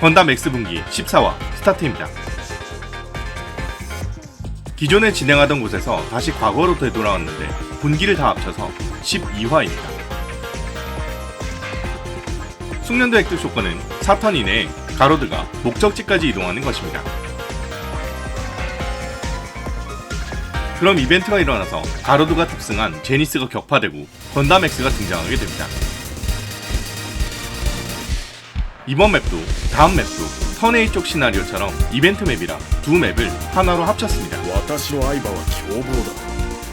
건담 X 분기 14화 스타트입니다. 기존에 진행하던 곳에서 다시 과거로 되돌아왔는데 분기를 다 합쳐서 12화입니다. 숙련도 획득 조건은 4턴 이내에 가로드가 목적지까지 이동하는 것입니다. 그럼 이벤트가 일어나서 가로드가 탑승한 제니스가 격파되고 건담 X가 등장하게 됩니다. 이번 맵도 다음 맵도 턴에 이쪽 시나리오처럼 이벤트 맵이라 두 맵을 하나로 합쳤습니다.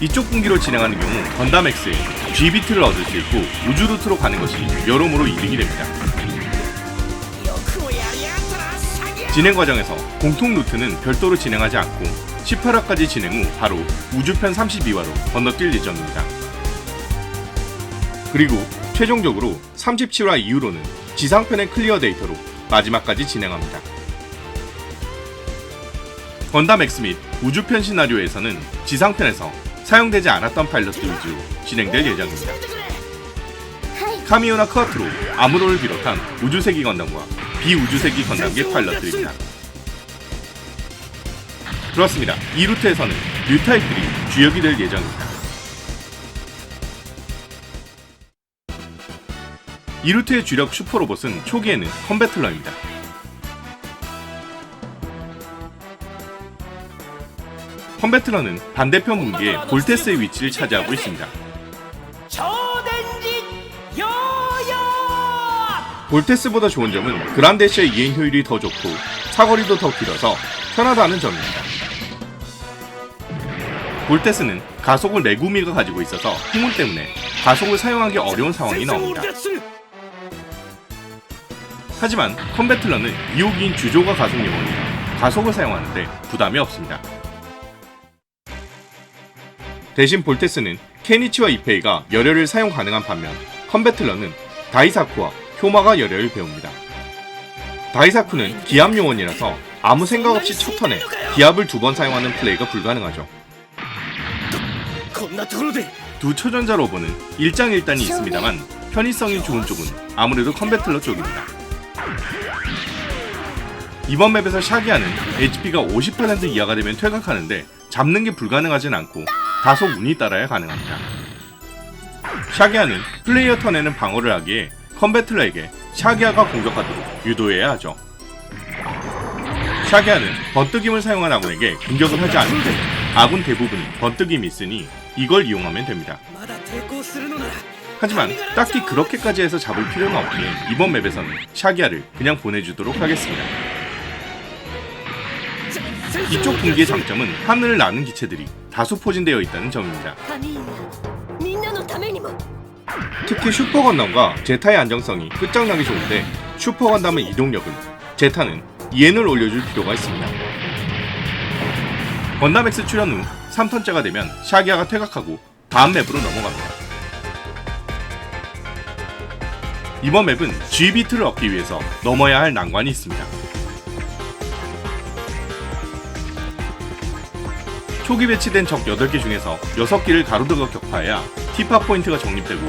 이쪽 분기로 진행하는 경우 건담 X의 G비트를 얻을 수 있고 우주 루트로 가는 것이 여러모로 이득이 됩니다. 진행 과정에서 공통 루트는 별도로 진행하지 않고 18화까지 진행 후 바로 우주편 32화로 건너뛸 예정입니다. 그리고 최종적으로 37화 이후로는 지상편의 클리어 데이터로 마지막까지 진행합니다. 건담 X 및 우주편 시나리오에서는 지상편에서 사용되지 않았던 파일럿들 위주로 진행될 예정입니다. 카미오나 크아트로, 아무로를 비롯한 우주세기 건담과 비우주세기 건담계 파일럿들입니다. 그렇습니다. 이 루트에서는 뉴타입들이 주역이 될 예정입니다. 이루트의 주력 슈퍼로봇은 초기에는 컴배틀러입니다. 컴배틀러는 반대편 무기의 볼테스의 위치를 차지하고 있습니다. 볼테스보다 좋은 점은 그란데시의 이행 효율이 더 좋고 사거리도 더 길어서 편하다는 점입니다. 볼테스는 가속을 레구미가 가지고 있어서 힘문 때문에 가속을 사용하기 어려운 상황이 나옵니다. 하지만 컴베틀러는 2호기인 주조가 가속 영혼이라 가속을 사용하는데 부담이 없습니다. 대신 볼테스는 케니치와 이페이가 열혈을 사용 가능한 반면 컴베틀러는 다이사쿠와 효마가 열혈을 배웁니다. 다이사쿠는 기압 용원이라서 아무 생각 없이 첫 턴에 기압을 두 번 사용하는 플레이가 불가능하죠. 두 초전자 로봇은 일장일단이 있습니다만 편의성이 좋은 쪽은 아무래도 컴베틀러 쪽입니다. 이번 맵에서 샤기아는 HP가 50% 이하가 되면 퇴각하는데 잡는 게 불가능하진 않고 다소 운이 따라야 가능합니다. 샤기아는 플레이어 턴에는 방어를 하기에 컴배틀러에게 샤기아가 공격하도록 유도해야 하죠. 샤기아는 번뜩임을 사용한 아군에게 공격을 하지 때 아군 대부분이 번뜩임이 있으니 이걸 이용하면 됩니다. 하지만 딱히 그렇게까지 해서 잡을 필요는 없기에 이번 맵에서는 샤기아를 그냥 보내주도록 하겠습니다. 이쪽 분기의 장점은 하늘을 나는 기체들이 다수 포진되어 있다는 점입니다. 특히 슈퍼 건담과 제타의 안정성이 끝장나기 좋은데 슈퍼 건담의 이동력은 제타는 이엔을 올려줄 필요가 있습니다. 건담 X 출현 후 3턴째가 되면 샤기아가 퇴각하고 다음 맵으로 넘어갑니다. 이번 맵은 G비트를 얻기 위해서 넘어야 할 난관이 있습니다. 초기 배치된 적 8개 중에서 6개를 가로드가 격파해야 티파 포인트가 적립되고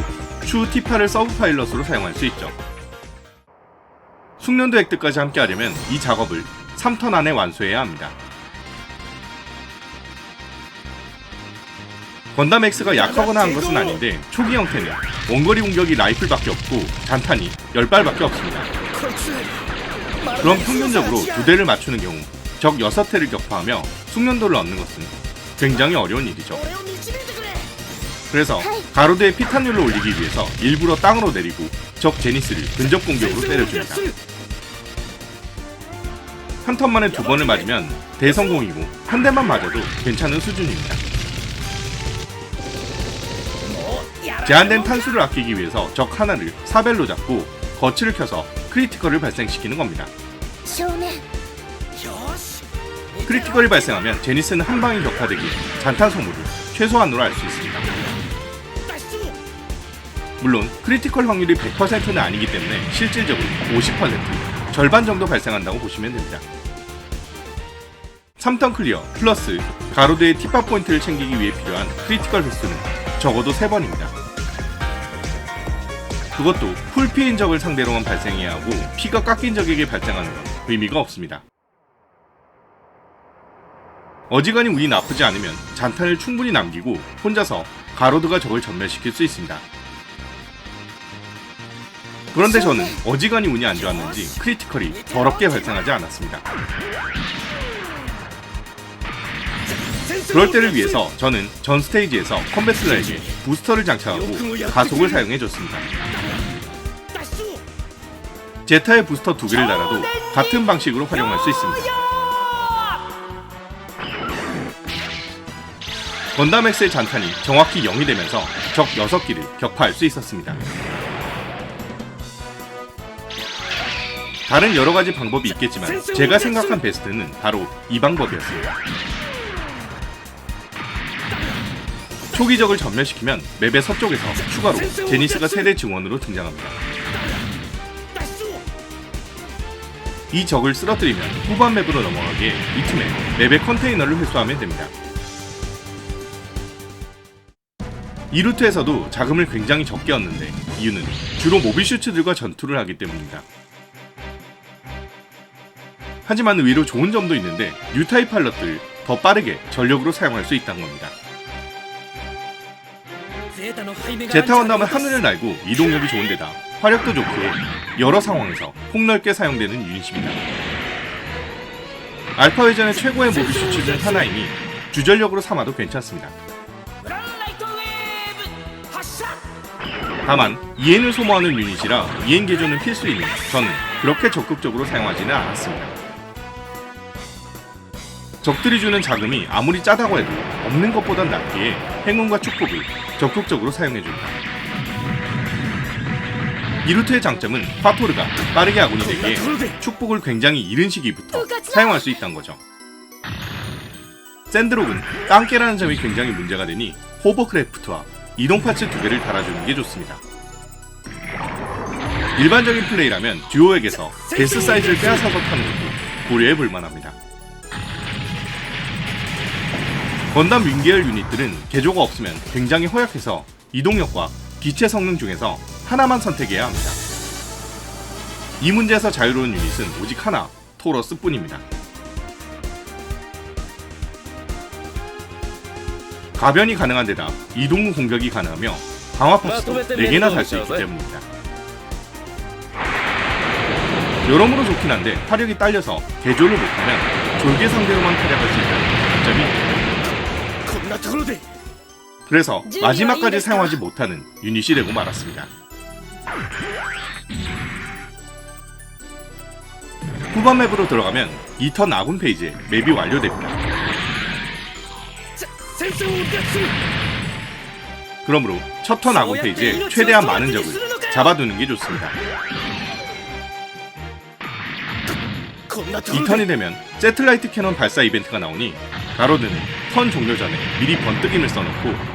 추후 티파를 서브 파일럿으로 사용할 수 있죠. 숙련도 획득까지 함께 하려면 이 작업을 3턴 안에 완수해야 합니다. 건담 X가 약하거나 한 것은 아닌데 초기 형태는 원거리 공격이 라이플밖에 없고 단탄이 10발밖에 없습니다. 그럼 평균적으로 두 대를 맞추는 경우 적 6회를 격파하며 숙련도를 얻는 것은 굉장히 어려운 일이죠. 그래서 가로드의 피탄율로 올리기 위해서 일부러 땅으로 내리고 적 제니스를 근접 공격으로 때려줍니다. 한 턴만에 두 번을 맞으면 대성공이고 한 대만 맞아도 괜찮은 수준입니다. 제한된 탄수를 아끼기 위해서 적 하나를 사벨로 잡고 거치를 켜서 크리티컬을 발생시키는 겁니다. 크리티컬이 발생하면 제니스는 한 방에 격파되기 잔탄 소모를 최소한으로 알 수 있습니다. 물론 크리티컬 확률이 100%는 아니기 때문에 실질적으로 50% 절반 정도 발생한다고 보시면 됩니다. 3턴 클리어 플러스 가로드의 티파 포인트를 챙기기 위해 필요한 크리티컬 횟수는 적어도 3번입니다. 그것도 풀피인 적을 상대로만 발생해야 하고 피가 깎인 적에게 발생하는 건 의미가 없습니다. 어지간히 운이 나쁘지 않으면 잔탄을 충분히 남기고 혼자서 가로드가 적을 전멸시킬 수 있습니다. 그런데 저는 어지간히 운이 안 좋았는지 크리티컬이 더럽게 발생하지 않았습니다. 그럴 때를 위해서 저는 전 스테이지에서 컴뱃슬러에게 부스터를 장착하고 가속을 사용해줬습니다. 제타의 부스터 두 개를 달아도 같은 방식으로 활용할 수 있습니다. 건담X의 잔탄이 정확히 0이 되면서 적 6기를 격파할 수 있었습니다. 다른 여러 가지 방법이 있겠지만 제가 생각한 베스트는 바로 이 방법이었습니다. 초기 적을 전멸시키면 맵의 서쪽에서 추가로 제니스가 세대 증원으로 등장합니다. 이 적을 쓰러뜨리면 후반 맵으로 넘어가기에 이 틈에 맵의 컨테이너를 회수하면 됩니다. 이 루트에서도 자금을 굉장히 적게 얻는데 이유는 주로 모비슈츠들과 전투를 하기 때문입니다. 하지만 의외로 좋은 점도 있는데 뉴타입 팔럿들 더 빠르게 전력으로 사용할 수 있다는 겁니다. 제타원 남은 하늘을 날고 이동력이 좋은 데다 화력도 좋고 여러 상황에서 폭넓게 사용되는 유닛입니다. 알파회전의 최고의 모빌 수치 중 하나이니 주전력으로 삼아도 괜찮습니다. 다만 이엔을 소모하는 유닛이라 이엔 개조는 필수이니 전 그렇게 적극적으로 사용하지는 않았습니다. 적들이 주는 자금이 아무리 짜다고 해도 없는 것보단 낫기에 행운과 축복을 적극적으로 사용해준다. 이 루트의 장점은 파토르가 빠르게 아군이 되기에 축복을 굉장히 이른 시기부터 사용할 수 있다는 거죠. 샌드록은 땅깨라는 점이 굉장히 문제가 되니 호버크래프트와 이동 파츠 두 개를 달아주는 게 좋습니다. 일반적인 플레이라면 듀오에게서 데스 사이즈를 빼앗아서 타는 것도 고려해 볼 만합니다. 건담 윙계열 유닛들은 개조가 없으면 굉장히 허약해서 이동력과 기체 성능 중에서 하나만 선택해야 합니다. 이 문제에서 자유로운 유닛은 오직 하나, 토러스 뿐입니다. 가변이 가능한 데다 이동 후 공격이 가능하며 강화 파츠도 4개나 달수 있기 때문입니다. 여러모로 좋긴 한데 화력이 딸려서 개조를 못하면 졸개 상대로만 타격할 수 있다는 단점이 그래서 마지막까지 사용하지 못하는 유닛이 되고 말았습니다. 후반 맵으로 들어가면 2턴 아군 페이지에 맵이 완료됩니다. 그러므로 첫 턴 아군 페이지에 최대한 많은 적을 잡아두는 게 좋습니다. 2턴이 되면 세틀라이트 캐논 발사 이벤트가 나오니 가로드는 턴 종료 전에 미리 번뜩임을 써놓고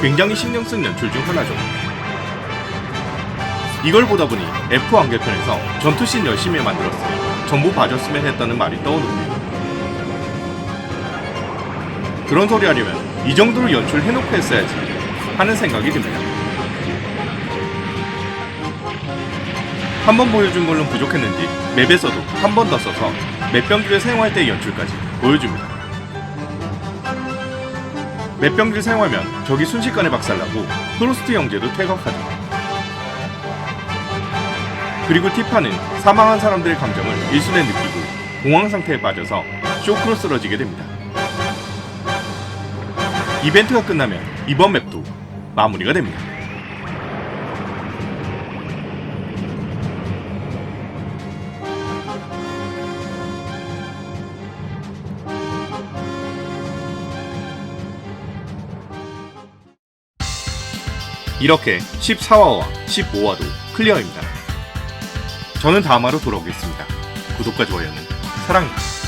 굉장히 신경 쓴 연출 중 하나죠. 이걸 보다 보니 F 완결편에서 전투씬 열심히 만들었으니 전부 봐줬으면 했다는 말이 떠오르네요. 그런 소리 하려면 이 정도로 연출해놓고 했어야지 하는 생각이 듭니다. 한 번 보여준 걸로 부족했는지 맵에서도 한 번 더 써서 맵병기를 사용할 때의 연출까지 보여줍니다. 몇 병기를 사용하면 적이 순식간에 박살나고 프로스트 형제도 퇴각하죠. 그리고 티파는 사망한 사람들의 감정을 일순에 느끼고 공황 상태에 빠져서 쇼크로 쓰러지게 됩니다. 이벤트가 끝나면 이번 맵도 마무리가 됩니다. 이렇게 14화와 15화도 클리어입니다. 저는 다음 화로 돌아오겠습니다. 구독과 좋아요는 사랑입니다.